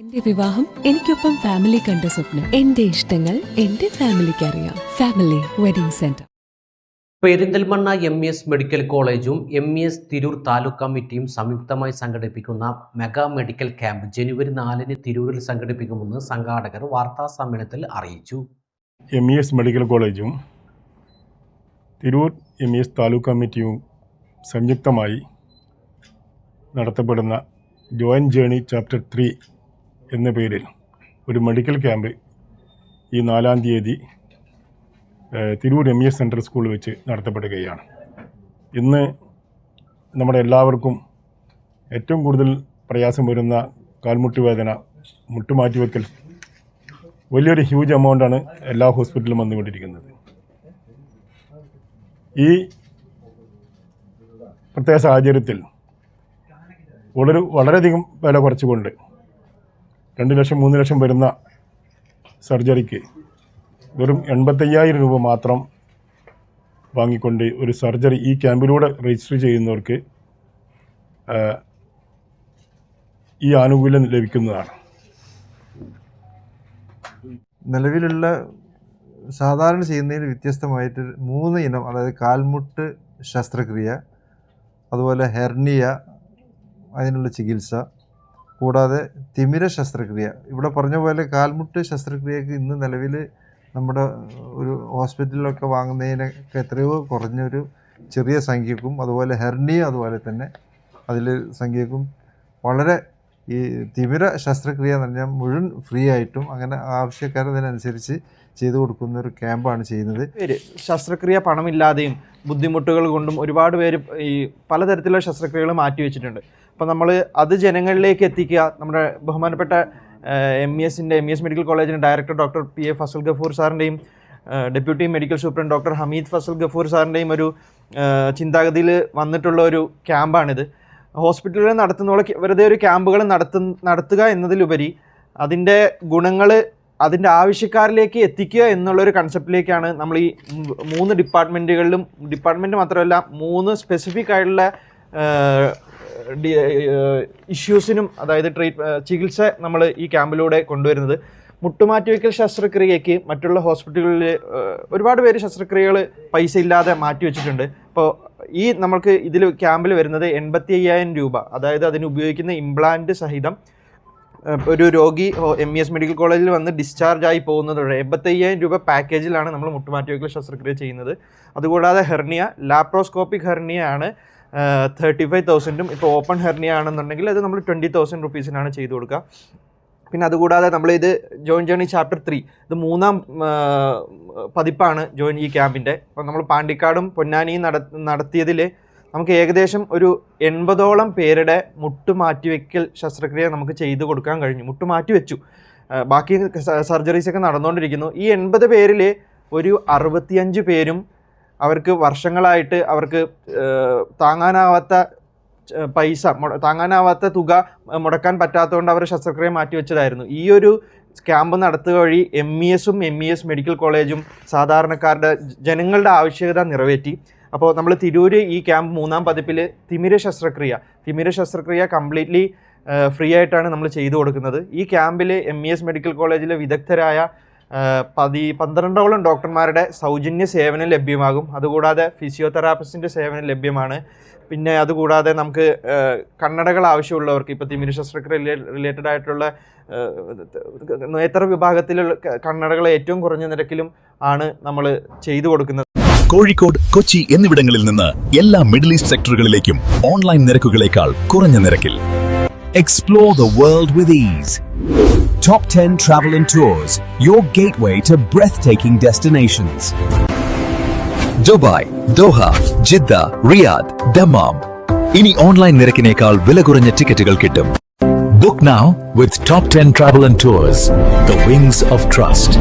എന്റെ വിവാഹം എനിക്കൊപ്പം ഫാമിലി കണ്ട സ്വപ്നം. എന്റെ ഇഷ്ടങ്ങൾ എന്റെ ഫാമിലിക്ക് അറിയാം. Family wedding centre Perinthalmanna M S medical കോളേജും എം എസ് തിരൂർ താലൂക്ക് കമ്മിറ്റിയും സംയുക്തമായി സംഘടിപ്പിക്കുന്ന മെഗാ മെഡിക്കൽ ക്യാമ്പ് ജനുവരി നാലിന് തിരൂരിൽ സംഘടിപ്പിക്കുമെന്ന് സംഘാടകർ വാർത്താ സമ്മേളനത്തിൽ അറിയിച്ചു. എം ഇ എസ് മെഡിക്കൽ കോളേജും Tirur M E S taluk കമ്മിറ്റിയും സംയുക്തമായി നടത്തപ്പെടുന്ന ജോയിന്റ് ജേണി ചാപ്റ്റർ ത്രീ എന്ന പേരിൽ ഒരു മെഡിക്കൽ ക്യാമ്പ് ഈ നാലാം തീയതി തിരൂർ എം എസ് സെൻട്രൽ സ്കൂളിൽ വെച്ച് നടത്തപ്പെടുകയാണ്. ഇന്ന് നമ്മുടെ എല്ലാവർക്കും ഏറ്റവും കൂടുതൽ പ്രയാസം വരുന്ന കാൽമുട്ട് വേദന മുട്ടുമാറ്റിവെക്കൽ വലിയൊരു ഹ്യൂജ് എമൗണ്ടാണ് എല്ലാ ഹോസ്പിറ്റലിലും വന്നുകൊണ്ടിരിക്കുന്നത്. ഈ പ്രത്യേക സാഹചര്യത്തിൽ വളരെ വളരെയധികം വില കുറച്ചുകൊണ്ട് രണ്ട് ലക്ഷം മൂന്ന് ലക്ഷം വരുന്ന സർജറിക്ക് വെറും എൺപത്തയ്യായിരം രൂപ മാത്രം വാങ്ങിക്കൊണ്ട് ഒരു സർജറി ഈ ക്യാമ്പിലൂടെ രജിസ്റ്റർ ചെയ്യുന്നവർക്ക് ഈ ആനുകൂല്യം ലഭിക്കുന്നതാണ്. നിലവിലുള്ള സാധാരണ ചെയ്യുന്നതിന് വ്യത്യസ്തമായിട്ട് മൂന്ന് ഇനം അതായത് കാൽമുട്ട് ശസ്ത്രക്രിയ അതുപോലെ ഹെർണിയ അതിനുള്ള ചികിത്സ കൂടാതെ തിമിര ശസ്ത്രക്രിയ. ഇവിടെ പറഞ്ഞ പോലെ കാൽമുട്ട് ശസ്ത്രക്രിയക്ക് ഇന്ന് നിലവിൽ നമ്മുടെ ഒരു ഹോസ്പിറ്റലിലൊക്കെ വാങ്ങുന്നതിനൊക്കെ എത്രയോ കുറഞ്ഞൊരു ചെറിയ സംഖ്യക്കും അതുപോലെ ഹെർണിയ അതുപോലെ തന്നെ അതിൽ സംഖ്യക്കും വളരെ ഈ തിമിര ശസ്ത്രക്രിയ എന്ന് പറഞ്ഞാൽ മുഴുവൻ ഫ്രീ ആയിട്ടും അങ്ങനെ ആവശ്യക്കാരതിനനുസരിച്ച് ചെയ്തു കൊടുക്കുന്ന ഒരു ക്യാമ്പാണ് ചെയ്യുന്നത്. ശസ്ത്രക്രിയ പണമില്ലാതെയും ബുദ്ധിമുട്ടുകൾ കൊണ്ടും ഒരുപാട് പേര് ഈ പലതരത്തിലുള്ള ശസ്ത്രക്രിയകൾ മാറ്റിവെച്ചിട്ടുണ്ട് അപ്പോൾ നമ്മൾ അത് ജനങ്ങളിലേക്ക് എത്തിക്കുക. നമ്മുടെ ബഹുമാനപ്പെട്ട എം ഇ എസിന്റെ എം ഇ എസ് മെഡിക്കൽ കോളേജിന്റെ director doctor P A Fazal Gafoor സാറിന്റെയും deputy medical superintendent doctor Hameed Fazal Gafoor സാറിന്റെയും ഒരു ചിന്താഗതിയിൽ വന്നിട്ടുള്ള ഒരു ക്യാമ്പാണിത്. ഹോസ്പിറ്റലുകൾ നടത്തുന്ന വെറുതെ ഒരു ക്യാമ്പുകൾ നടത്തു നടത്തുക എന്നതിലുപരി അതിന്റെ ഗുണങ്ങൾ അതിന്റെ ആവശ്യക്കാരിലേക്ക് എത്തിക്കുക എന്നുള്ളൊരു കൺസെപ്റ്റിലേക്കാണ് നമ്മൾ ഈ മൂന്ന് ഡിപ്പാർട്ട്മെന്റുകളിലും ഡിപ്പാർട്ട്മെന്റ് മാത്രമല്ല മൂന്ന് സ്പെസിഫിക് ആയിട്ടുള്ള ഇഷ്യൂസിനും അതായത് ട്രീറ്റ് ചികിത്സ നമ്മൾ ഈ ക്യാമ്പിലൂടെ കൊണ്ടുവരുന്നത്. മുട്ടുമാറ്റിവെക്കൽ ശസ്ത്രക്രിയയ്ക്ക് മറ്റുള്ള ഹോസ്പിറ്റലുകളിൽ ഒരുപാട് പേര് ശസ്ത്രക്രിയകൾ പൈസ ഇല്ലാതെ മാറ്റിവെച്ചിട്ടുണ്ട് അപ്പോൾ ഈ നമ്മൾക്ക് ഇതിൽ ക്യാമ്പിൽ വരുന്നത് എൺപത്തി അയ്യായിരം രൂപ. അതായത് അതിന് ഉപയോഗിക്കുന്ന ഇംപ്ലാന്റ് സഹിതം ഒരു രോഗി എം ഇ എസ് മെഡിക്കൽ കോളേജിൽ വന്ന് ഡിസ്ചാർജ് ആയി പോകുന്നതോടെ എൺപത്തയ്യായിരം രൂപ പാക്കേജിലാണ് നമ്മൾ മുട്ടുമാറ്റിവെക്കൽ ശസ്ത്രക്രിയ ചെയ്യുന്നത്. അതുകൂടാതെ ഹെർണിയ ലാപ്രോസ്കോപ്പിക് ഹെർണിയ ആണ്. തേർട്ടി ഫൈവ് തൗസൻഡും ഇപ്പോൾ ഓപ്പൺ ഹെർണിയ ആണെന്നുണ്ടെങ്കിൽ അത് നമ്മൾ ട്വന്റി തൗസൻഡ് റുപ്പീസിനാണ് ചെയ്തു കൊടുക്കുക. പിന്നെ അതുകൂടാതെ ഇത് ജോയിൻ ജേണി ചാപ്റ്റർ ത്രീ ഇത് മൂന്നാം പതിപ്പാണ് ജോയിൻ ഈ ക്യാമ്പിന്റെ അപ്പോൾ നമ്മൾ പാണ്ടിക്കാടും പൊന്നാനിയും നട നടത്തിയതിൽ നമുക്ക് ഏകദേശം ഒരു എൺപതോളം പേരുടെ മുട്ട് മാറ്റിവെക്കൽ ശസ്ത്രക്രിയ നമുക്ക് ചെയ്തു കൊടുക്കാൻ കഴിഞ്ഞു. മുട്ട് മാറ്റി വെച്ചു ബാക്കി സർജറീസൊക്കെ നടന്നുകൊണ്ടിരിക്കുന്നു ഈ എൺപത് പേരിൽ ഒരു അറുപത്തിയഞ്ച് പേരും അവർക്ക് വർഷങ്ങളായിട്ട് അവർക്ക് താങ്ങാനാവാത്ത പൈസ താങ്ങാനാവാത്ത തുക മുടക്കാൻ പറ്റാത്തതുകൊണ്ട് അവർ ശസ്ത്രക്രിയ മാറ്റിവെച്ചതായിരുന്നു ഈ ഒരു ക്യാമ്പ് നടത്തുക വഴി എം ഇ എസും എം ഇ എസ് മെഡിക്കൽ കോളേജും സാധാരണക്കാരുടെ ജനങ്ങളുടെ ആവശ്യകത നിറവേറ്റി. അപ്പോൾ നമ്മൾ തിരൂര് ഈ ക്യാമ്പ് മൂന്നാം പതിപ്പിൽ തിമിര ശസ്ത്രക്രിയ. തിമിര ശസ്ത്രക്രിയ കംപ്ലീറ്റ്ലി ഫ്രീ ആയിട്ടാണ് നമ്മൾ ചെയ്തു കൊടുക്കുന്നത്. ഈ ക്യാമ്പിൽ എം ഇ എസ് മെഡിക്കൽ കോളേജിലെ വിദഗ്ധരായ പതി പന്ത്രണ്ടോളം ഡോക്ടർമാരുടെ സൗജന്യ സേവനം ലഭ്യമാകും. അതുകൂടാതെ ഫിസിയോതെറാപ്പിസ്റ്റിന്റെ സേവനം ലഭ്യമാണ്. പിന്നെ അതുകൂടാതെ നമുക്ക് കണ്ണടകൾ ആവശ്യമുള്ളവർക്ക് ഇപ്പോൾ തിമിര ശസ്ത്രക്രിയ റിലേറ്റഡ് ആയിട്ടുള്ള നേത്ര വിഭാഗത്തിലുള്ള കണ്ണടകൾ ഏറ്റവും കുറഞ്ഞ നിരക്കിലും ആണ് നമ്മൾ ചെയ്തു കൊടുക്കുന്നത്. കോഴിക്കോട് കൊച്ചി എന്നിവിടങ്ങളിൽ നിന്ന് എല്ലാ മിഡിൽ ഈസ്റ്റ് സെക്ടറുകളിലേക്കും ഓൺലൈൻ നിരക്കുകളേക്കാൾ കുറഞ്ഞ നിരക്കിൽ. Explore the world with ease Top 10 Travel and Tours, your gateway to breathtaking destinations. Dubai Doha Jeddah Riyadh Dammam ഇനി ഓൺലൈൻ നിരക്കിനേക്കാൾ വില കുറഞ്ഞ ടിക്കറ്റുകൾ കിട്ടും. Book now with top ten travel and tours the wings of trust